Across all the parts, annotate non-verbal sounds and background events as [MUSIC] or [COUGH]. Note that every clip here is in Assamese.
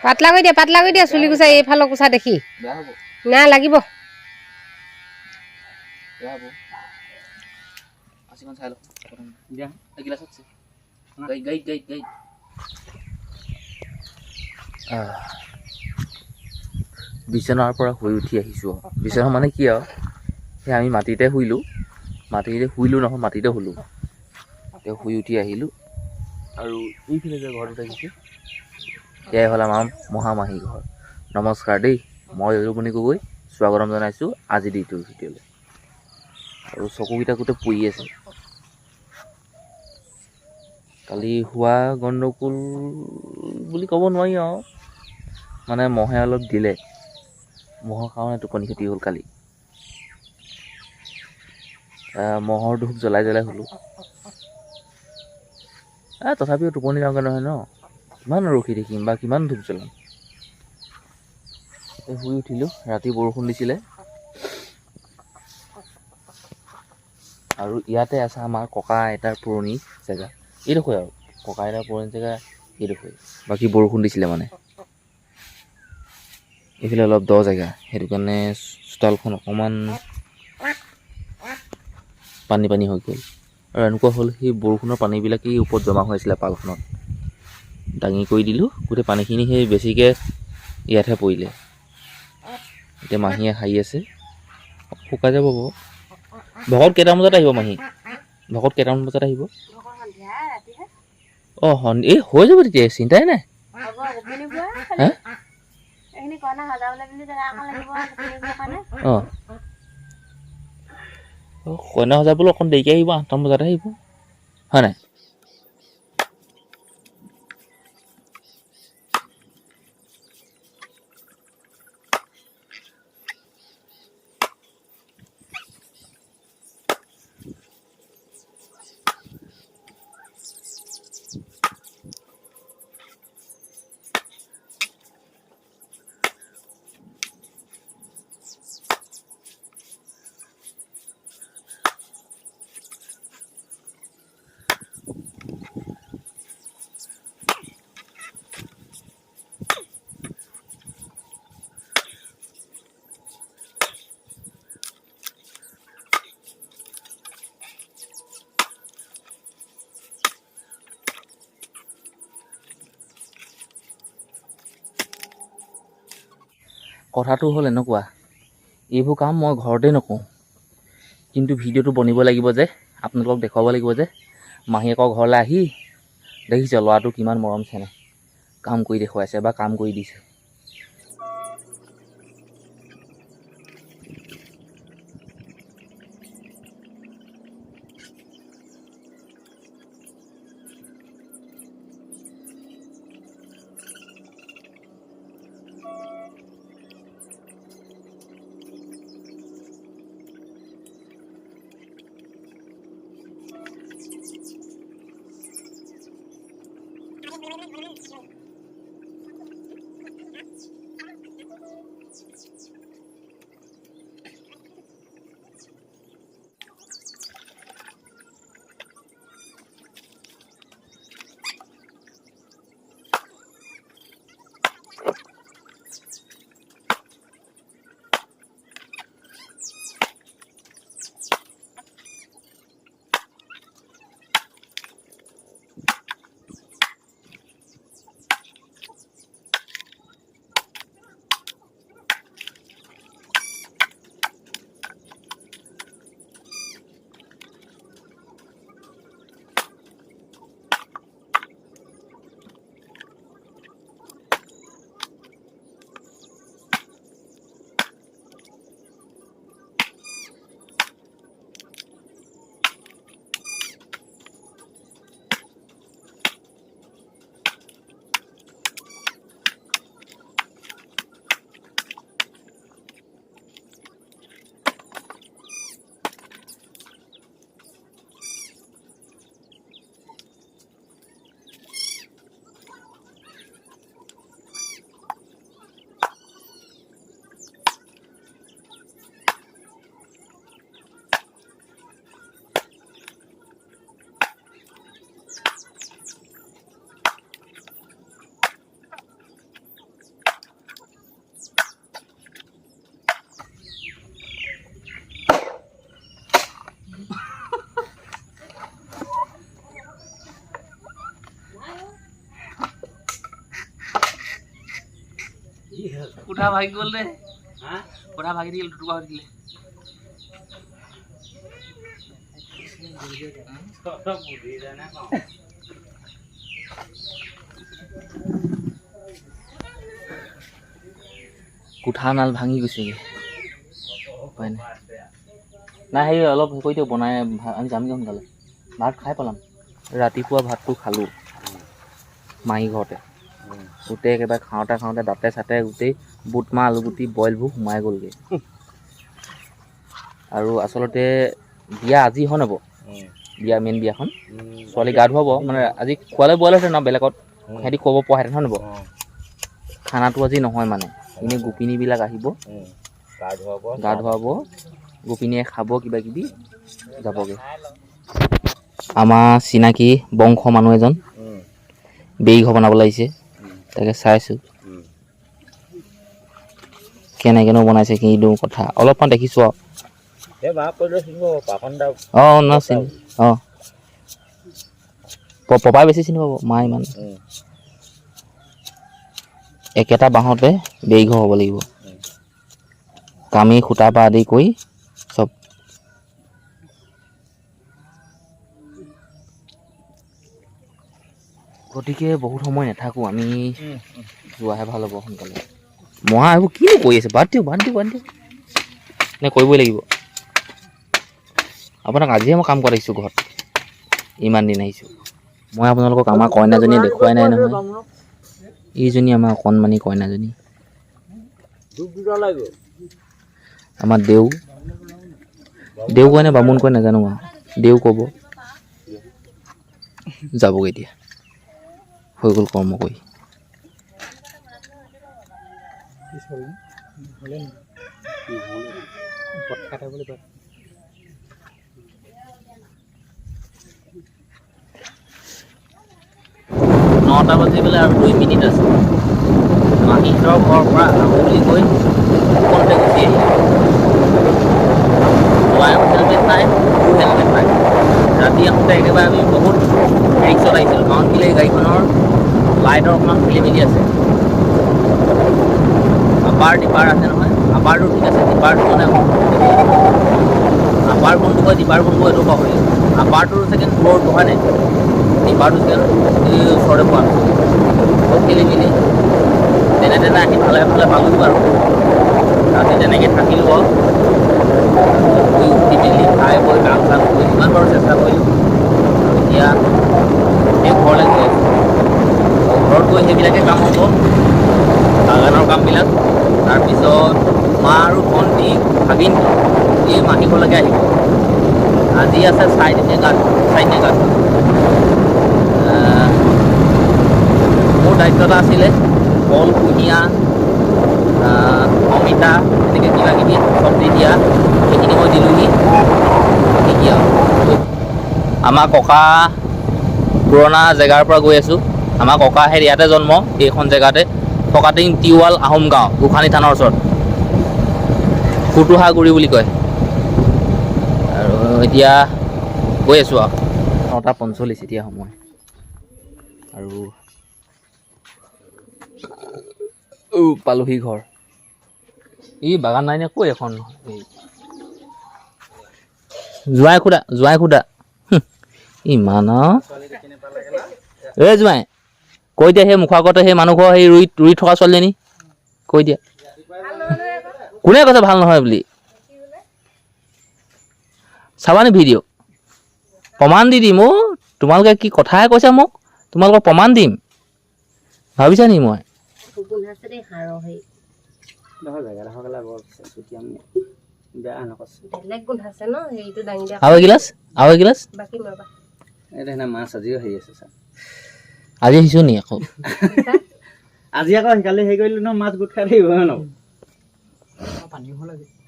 পাতলা কৰি দিয়া পাতলা কৰি দিয়া চুলি কোচা এইফালৰ কোচা দেখি। না লাগিব। বিচনাৰ পৰা শুই উঠি আহিছোঁ আৰু। বিচনা মানে কি আৰু? সেই আমি মাটিতে শুইলোঁ। মাটিতে শুইলোঁ নহয় মাটিতে শুলোঁ। তেওঁ শুই উঠি আহিলোঁ। আৰু এইফালে যে ঘৰটো দেখিছোঁ এয়াই হ'ল আমাৰ মহামাহী ঘৰ। নমস্কাৰ দেই মই যদুমণি গগৈ স্বাগতম জনাইছোঁ আজি দিনটোৰ ভিডিঅ'লৈ। আৰু চকুকেইটা গোটেই পৰি আছে। কালি হোৱা গণ্ডগোল বুলি ক'ব নোৱাৰি আৰু। মানে মহে অলপ দিলে। মহৰ কাৰণে টোপনি ক্ষতি হ'ল কালি। মহৰ ধূপ জ্বলাই জ্বলাই শুলোঁ। এ তথাপিও টোপনি যাওঁগৈ নহয় ন? কিমান ৰখি থাকিম বা কিমান ধূপ জ্বলাম? এই শুই উঠিলোঁ ৰাতি বৰষুণ দিছিলে। আৰু ইয়াতে আছে আমাৰ ককা আইতাৰ পুৰণি জেগা। এইডোখৰে আৰু ককা আইতাৰ পুৰণি জেগা এইডোখৰে। বাকী বৰষুণ দিছিলে মানে। এইফালে অলপ দ জেগা সেইটো কাৰণে চোতালখন অকণমান পানী পানী হৈ গ'ল। আৰু এনেকুৱা হ'ল সেই বৰষুণৰ পানীবিলাকেই ওপৰত জমা হৈ আছিলে পালখনত। দাঙি কৰি দিলোঁ গোটেই পানীখিনি সেই বেছিকৈ ইয়াতহে পৰিলে। এতিয়া মাহীয়ে হাঁহি আছে। শুকাই যাব বাৰু। ভকত কেইটামান বজাত আহিব মাহী? ভকত কেইটামান বজাত আহিব? অঁ সন্ধিয়া এই হৈ যাব তেতিয়া চিন্তাই নাই। অঁ, কইনা সজাবলৈ অকণ দেৰিকৈ আহিব আঠটামান বজাতে আহিব। হয় নাই? কথাটো হ'ল এনেকুৱা এইবোৰ কাম মই ঘৰতে নকৰোঁ। কিন্তু ভিডিঅ'টো বনিব লাগিব যে আপোনালোকক দেখুৱাব লাগিব যে মাহীয়েকৰ ঘৰলৈ আহি দেখিছে ল'ৰাটো কিমান মৰম চেনেহ কাম কৰি দেখুৱাইছে বা কাম কৰি দিছে। গ'ল দে কোঠা ভাগি দিলে দুটুকা হৈ থাকিলে কোঠা নাল ভাঙি গৈছেগে উপায় নাই। নাই সেই অলপ হেৰি কৰি দিয়ক বনাই আমি যামগৈ সোনকালে ভাত খাই পেলাম। ৰাতিপুৱা ভাতটো খালোঁ। মাহী ঘৰতে। গোটেই একেবাৰে খাওঁতে খাওঁতে দাঁতে চাতে গোটেই বুট মাহ আলু গুটি বইলবোৰ সোমাই গ'লগৈ। আৰু আচলতে বিয়া আজি হয় নব? বিয়া মেইন বিয়াখন। ছোৱালী গা ধুৱাব মানে আজি খোৱালে বইল হৈছে ন বেলেগত? সিহঁতি ক'ব পোৱাহেঁতেন হয় নব খানাটো আজি নহয় মানে। এনেই গোপিনীবিলাক আহিব। গা ধুৱাব গোপিনীয়ে খাব কিবা কিবি যাবগৈ। আমাৰ চিনাকি বংশ মানুহ এজন। বেৰি ঘৰ বনাব লাগিছে। তাকে চাইছোঁ কেনেকেনো বনাইছে কিনো কথা। অলপমান দেখিছোঁ আৰু। অঁ ন চিনি অঁ। পপাই বেছি চিনি পাব মা ইমান। একেটা বাঁহতে বেৰি ঘৰ হ'ব লাগিব। কামি সূতাৰ পৰা আদি কৰি চব। গতিকে বহুত সময় নাথাকোঁ আমি যোৱাহে ভাল হ'ব সোনকালে। মহা এইবোৰ কিনো কৰি আছে? বাদ দিয়ক বাদ দিয়ক বাদ দিয়ক। নে কৰিবই লাগিব। আপোনাক আজিহে মই কাম কৰাইছোঁ ঘৰত। ইমান দিন আহিছোঁ। মই আপোনালোকক আমাৰ কইনাজনী দেখুৱাই নাই নহয়। এইজনী আমাৰ অকণমানি কইনাজনী। আমাৰ দেউ। দেউ কয় নে বামুণ কয় নাজানো আৰু দেউ ক'ব। যাবগৈ এতিয়া। হৈ গ'ল কৰ্ম কৰি। নটা বাজিবলৈ আৰু দুই মিনিট আছে। মাহীহঁতৰ ঘৰৰ পৰা আহোঁ বুলি কৈ ফোনতে গুচি আহিলে যোৱায়ো হেলমেট নাই মোৰো হেলমেট নাই। ৰাতি আহোঁতে একেবাৰে আমি বহুত ৰিক্সত আহিছিলোঁ। কাৰণ কেলৈ গাড়ীখনৰ লাইটৰ অকণমান খেলি মেলি আছে। আপাৰ ডিপাৰ আছে নহয় আপাৰটো ঠিক আছে ডিপাৰটো মানে আপাৰ কোনটো কয় ডিপাৰ কোনটো এইটো পাহৰিলোঁ আপাৰটোৰ ছেকেণ্ড ফ্ল'ৰটো হয় নাই ডিপাৰটো ছেকেণ্ড ওচৰতে পোৱা বহুত খেলি মেলি। তেনে তেনে আহি ভালে ভালে পালোঁ বাৰু ৰাতি তেনেকৈ থাকিলোঁ আৰু উঠি মেলি, খাই বৈ কাম চাম কৰি যিমান পাৰোঁ চেষ্টা কৰিলোঁ আৰু এতিয়া সেই ঘৰলৈ গৈ ঘৰত গৈ সেইবিলাকে কাম হ'ব। বাগানৰ কামবিলাক। তাৰপিছত মা আৰু ভণ্টি ভাগিন এই মাতিবলৈকে আহিব। আজি আছে চাৰিদিনীয়া গান চাৰিদিনীয়া আহ, মোৰ দায়িত্ব এটা আছিলে কল কুঁহিয়া অমিতা এনেকৈ কিবা কিবি চব্জি দিয়া সেইখিনি মই দিলোঁহি। আৰু? আমাৰ ককা পুৰণা জেগাৰ পৰা গৈ আছোঁ। আমাৰ ককা সেই ইয়াতে জন্ম এইখন জেগাতে। ফকাটিং টিৱাল আহোম গাঁও গোসানী থানৰ ওচৰত। ফুটুহাগুৰি বুলি কয়। আৰু এতিয়া গৈ আছোঁ আৰু। নটা পঞ্চল্লিছ এতিয়া সময়। আৰু পালোহি ঘৰ। ই, বাগান নাই নে? কৈ এখন? জোৱাই খুদা জোৱাই খুদা। ইমান আৰু। এই জোৱাই। কৈ দিয়া সেই মুখৰ আগতে সেই মানুহ ঘৰ সেই ৰুই ৰুই থকা ছোৱালীজনী। কৈ দিয়া। কোনে কৈছে ভালো নহয় বুলি? চাবানি ভিডিঅ' প্ৰমাণ দি দিম অ' তোমালোকে কি কথাহে কৈছা মোক? তোমালোকক প্ৰমাণ দিম। ভাবিছা নি মই? গোন্ধাইছে দেই সাৰৰ হেৰি বেলেগ গোন্ধাইছে ন? হেৰিটো দাঙি দিয়া আৰু এগিলাচ? আৰু এগিলাচ? মাছ আজিও হেৰি আছে আজি আহিছোঁ নি আকৌ? [LAUGHS] আজি আকৌ কালি হেৰি কৰিলো ন মাছ গোট খাই থাকিব ন?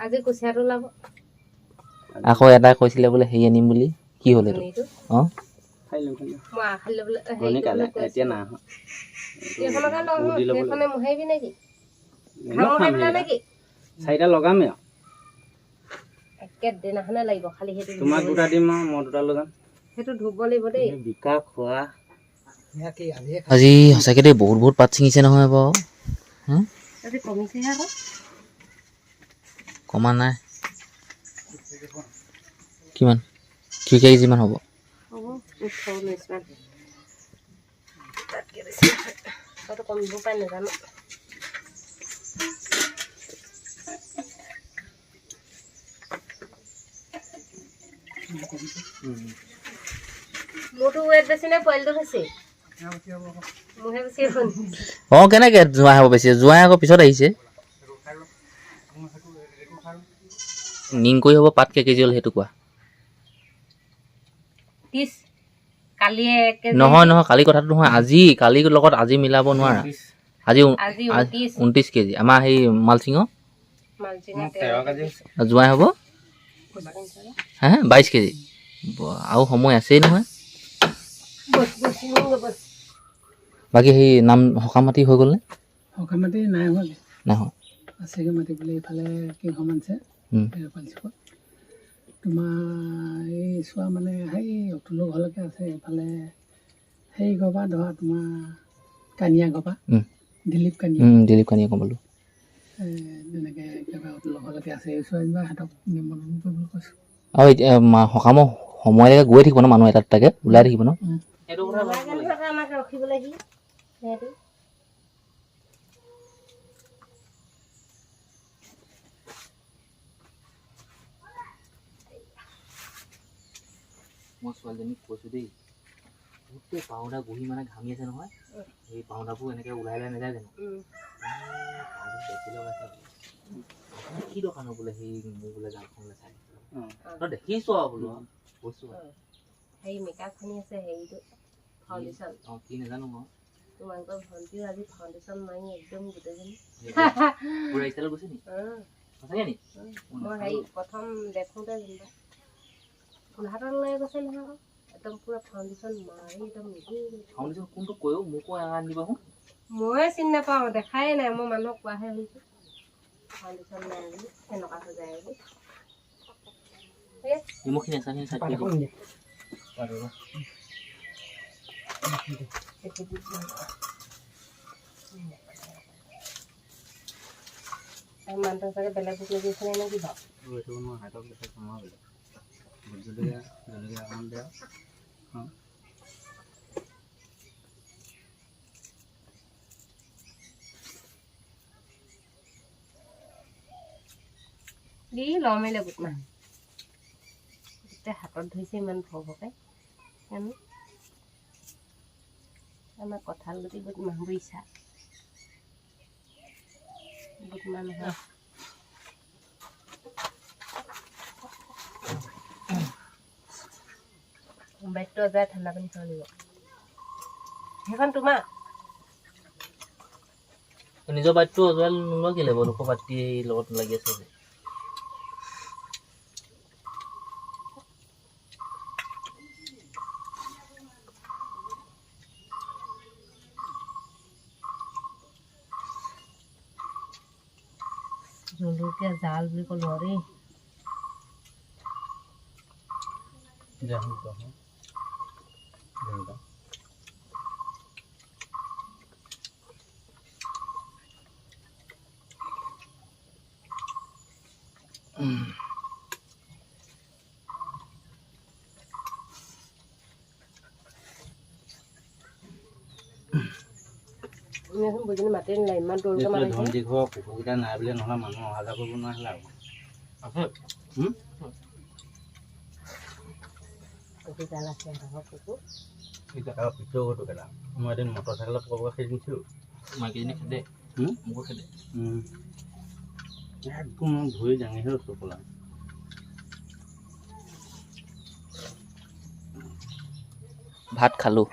আজি কুচিয়াটো ওলাব। আকৌ এটাই কৈছিলে বোলে হেৰি আনিম বুলি কি হ'ল এইটো? অঁ? চাৰিটা লগামেই আৰু। তোমাক। দুটা দিম মই দুটা সেইটো ধুব লাগিব দেই। বিকা খোৱা। আজি সঁচাকৈ দেই বহুত বহুত পাত ছিঙিছে নহয় বাৰু। কমা নাই। কিমান? দুই কেজি যিমান হ'ব। মোৰতো ৱেট বেছি নে পোৱালিটো হৈছে অঁ কেনেকৈ জোঁৱাই হ'ব বেছি? জোঁৱাই আকৌ পিছত আহিছে। নিং কৰি হ'ব পাত কেজি হ'ল সেইটো কোৱা। নহয় নহয় কালি কথাটো নহয় আজি কালিৰ লগত আজি মিলাব নোৱাৰা। আজি ঊনত্ৰিছ কেজি। আমাৰ সেই মালচিঙৰ? জোঁৱাই হ'ব? হে হে বাইছ কেজি। আৰু সময় আছেই নহয় বছ বছ নিমগে বছ বাকী সেই নাম সকাম মাতি হৈ গ'লনে? সকাহ মাতি নাই হোৱা। নাই হোৱা। আছেগৈ মাতিবলৈ এইফালে কেইঘৰমান আছে। পালিচকত তোমাৰ এই চোৱা মানে সেই অতুলৰ ঘৰলৈকে আছে এইফালে সেই ঘৰৰ পৰা ধৰা তোমাৰ কানিয়া ঘৰৰ পৰা। দিলীপ কানিয়া। দিলীপ কানিয়ে ক'বলৈ এ, তেনেকৈ একেবাৰে অতুলৰ ঘৰলৈকে আছে। এই চোৱা যেনিবা সিহঁতক নিমন্ত্ৰণ কৰিবলৈ কৈছোঁ। আৰু এতিয়া মা- সকামৰ সময়লৈকে গৈ থাকিব ন মানুহ এটা দুটাকে ওলাই থাকিব ন? সিহঁতি মই ছোৱালীজনীক কৈছোঁ দেই গোটেই পাউডাৰ বহি মানে ঘামি আছে নহয় সেই পাউডাৰবোৰ এনেকৈ ওলাই ওলাই নাযায় জানো? লগাইছে কি দোকানো বোলে সেই মোৰ বোলে গালখনলৈ চাই। তই দেখিছো আৰু বোলো কৈছোঁ আৰু। হেৰি মেকআপ সানি আছে হেৰিটো ফাউণ্ডেশ্যন। অঁ কি নাজানো মই। তোমালোকৰ ভণ্টিও আজি ফাউণ্ডেশ্যন মাৰি একদম গোটেইজনী পুৰা ষ্টাইলত গৈছে নি? অঁ, সঁচাকে নি অঁ। মই হেৰি প্ৰথম দেখোঁতে যেনিবা গোলাঘাটত লৈ গৈছে নহয় আকৌ একদম পূৰা ফাউণ্ডেশ্যন মাৰি একদম মিহি ফাউণ্ডেশ্যন কোনটো কৈও মোকো আনি দিবা হোঁ ময়ে চিনি নাপাওঁ দেখাই নাই। মই মানুহক কোৱাহে শুনিছোঁ ফাউণ্ডেশ্যন নাই বুলি সেনেকুৱা হৈ যায় বুলি। নিমখখিনি আচাৰখিনি চাই কৰি দিম মানুহটো চাগে বেলেগ বুক লাগিছিলে নে কি বাৰু এইটো মই হাতত লেখাই কমাব লাগিব ভোট জলকীয়া জলকীয়া অকণমান দিয়া অঁ দি লমেলে বুট মাহ গোটেই হাতত ধৰিছে ইমান ভৰ ভৰকে জানো আমাৰ কঁঠাল গুটি বুট মাহ বুজিছা? বুট মাহ নহয় বাইকটো যায় ঠাণ্ডা পানী খাব লাগিব। সেইখন তোমাৰ? নিজৰ বাইকটো অজৰাল নোলোৱা কেলে বাৰু? লগত লাগি আছে জলকীয়া জাল বুলি ক'লো আৰু এখন বুজিলে মাতি নিলা ইমান দৌৰকে এইফালে মাতিছে ধন দীঘৰ কুকুৰকেইটা নাই বুলি নহ'লে মানুহ অহা যোৱা কৰিব নোৱাৰিলে আৰু। হুম? কুকুৰ জাল আছে সিহঁতৰ কুকুৰ। এতিয়া আৰু পিছৰ ঘৰটো কেলা মই এদিন মটৰ চাইকেলত ক'ৰবাত খেদি দিছিলোঁ। মাইকীজনী খেদে। হুম? মোকো খেদে। উম। একদম মই ভৰি দাঙিহে আছোঁ পলা ভাত খালোঁ।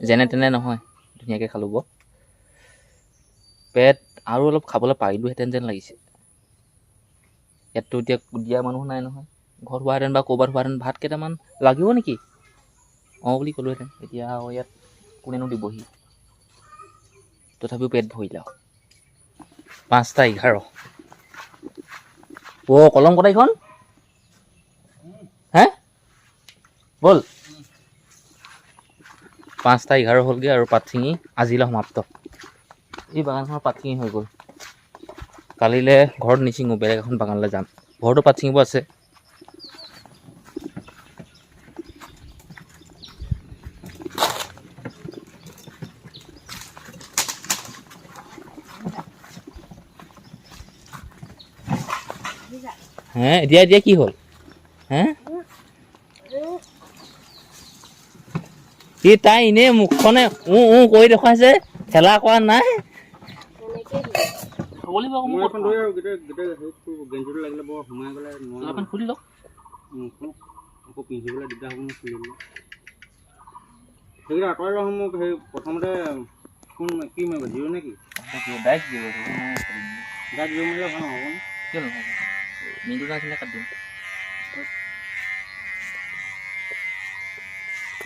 যেনে তেনে নহয় ধুনীয়াকৈ খালোঁ ব। পেট আৰু অলপ খাবলৈ পাৰিলোহেঁতেন যেন লাগিছে। ইয়াততো এতিয়া দিয়া মানুহ নাই নহয়। ঘৰত হোৱাহেঁতেন বা ক'ৰবাত হোৱাহেঁতেন ভাত কেইটামান লাগিব নেকি? অঁ বুলি ক'লোহেঁতেন। এতিয়া আৰু ইয়াত কোনেনো দিবহি? তথাপিও পেট ভৰিলে আৰু পাঁচটা এঘাৰ। অ' কলম কটাইখন হে? ব'ল। পাঁচটা এঘাৰ হ'লগৈ আৰু পাত ছিঙি আজিলৈ সমাপ্ত। এই বাগানখনৰ পাত ছিঙি হৈ গ'ল। কালিলৈ ঘৰত নিচিঙো বেলেগ এখন বাগানলৈ যাম। ঘৰতো পাত ছিঙিব আছে। হে, এতিয়া এতিয়া কি হ'ল? হে? সি তাই এনেই মুখখনে উ উ কৰি দেখুৱাইছে। খেলা কৰা নাই। লাগিব আকৌ মোক এখন ধৰি আৰু গোটেই গোটেই সেইটো গেঞ্জিটো লাগিলে বৰ সোমাই গ'লে নোৱাৰোঁ। অলপমান খুলি লওক। আকৌ পিন্ধিবলৈ দিগদাৰ হ'ব মোৰ খুলিবলৈ সেইকেইটা আঁতৰাই লওঁ মোক সেই প্ৰথমতে কোন কি মাৰিব জিৰ' নে কি ডাইৰেক্ট দিব গাত জিৰ' মাৰিলে ভাল নহ'ব নে? কিয় নহয় মিনটো নাছিলে কাটি দিম।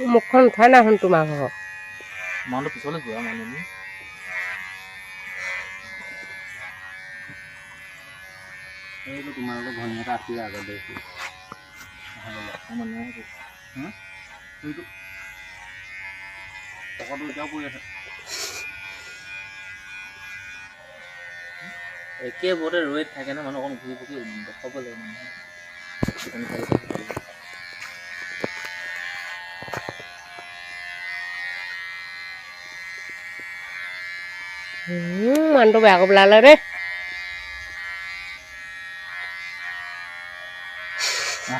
মুখখন উঠাই নাহোন তোমাৰ ঘৰত। মাউণ্টটো পিছলৈ যোৱা মানুহ এইটো তোমালোকৰ ঘনী এটা আছিলে আগত দেখিছোঁ। টকাটো এতিয়াও পৰি আছে। একেবোৰতে ৰৈ থাকে ন মানুহ অকণ ঘূৰি পকি দেখাব লাগে মানুহে। মানুহটো বেয়া কৰি পেলালে দেই।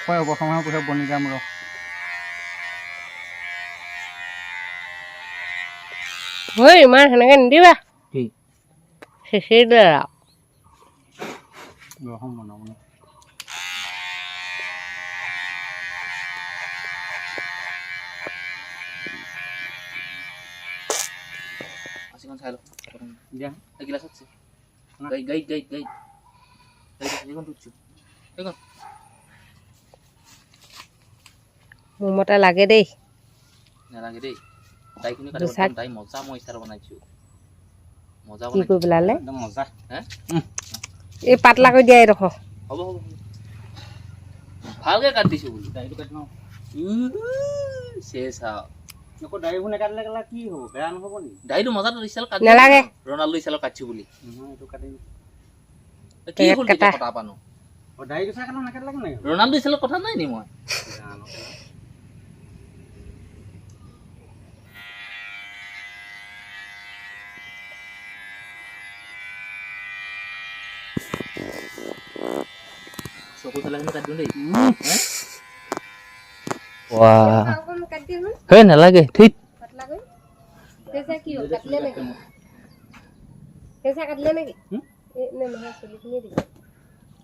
আকৌ এবছৰ মানৰ পিছত বনি যাম ৰ ঐ ইমান সেনেকে নিদিবা কি শেষেই দে আৰু ৰহম বনাব নে আছিখন চাই লওক দিয়া মোৰ মতে লাগে দেই। নালাগে দেই। দাইখিনি কাটিব দুচাক। দাই মজা মই ষ্টাৰ বনাইছো। মজা কি কৰি পেলালে একদম মজা। হে? এই পাতলা কৰি দিয়া এইডোখৰ হ'ব হ'ব হ'ব। ভালকে কাটি দিছো বোলো। দাড়িটো কাটি লওঁ। চেচ আৰু। আকৌ দাড়িবোৰ নেকাটিলে কেলা কি হ'ব? বেয়া নহ'ব নেকি? দাইটো মজাটো ষ্টাইল কাটি নালাগে। ৰনাল্ডো ষ্টাইলত কাটিছো বুলি। নহয় এইটো কাটি কি পেট হ'ল কাটা। তেতিয়া কটা পানো? অঁ দাড়িটো চাই কাটা নাকাটিলে কেনেকৈ ৰনাল্ডো ষ্টাইলত কথা নাই নি মই? Wah. নালাগে ঠিক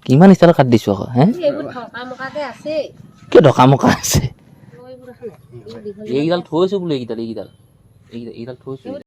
কিমান ষ্টাইলত কাটি দিছো আকৌ হে কিয় ঢকা মকা আছে এইকেইডাল থৈছো বোলো এইকেইডাল এইকেইডাল এইকেইডাল থৈছো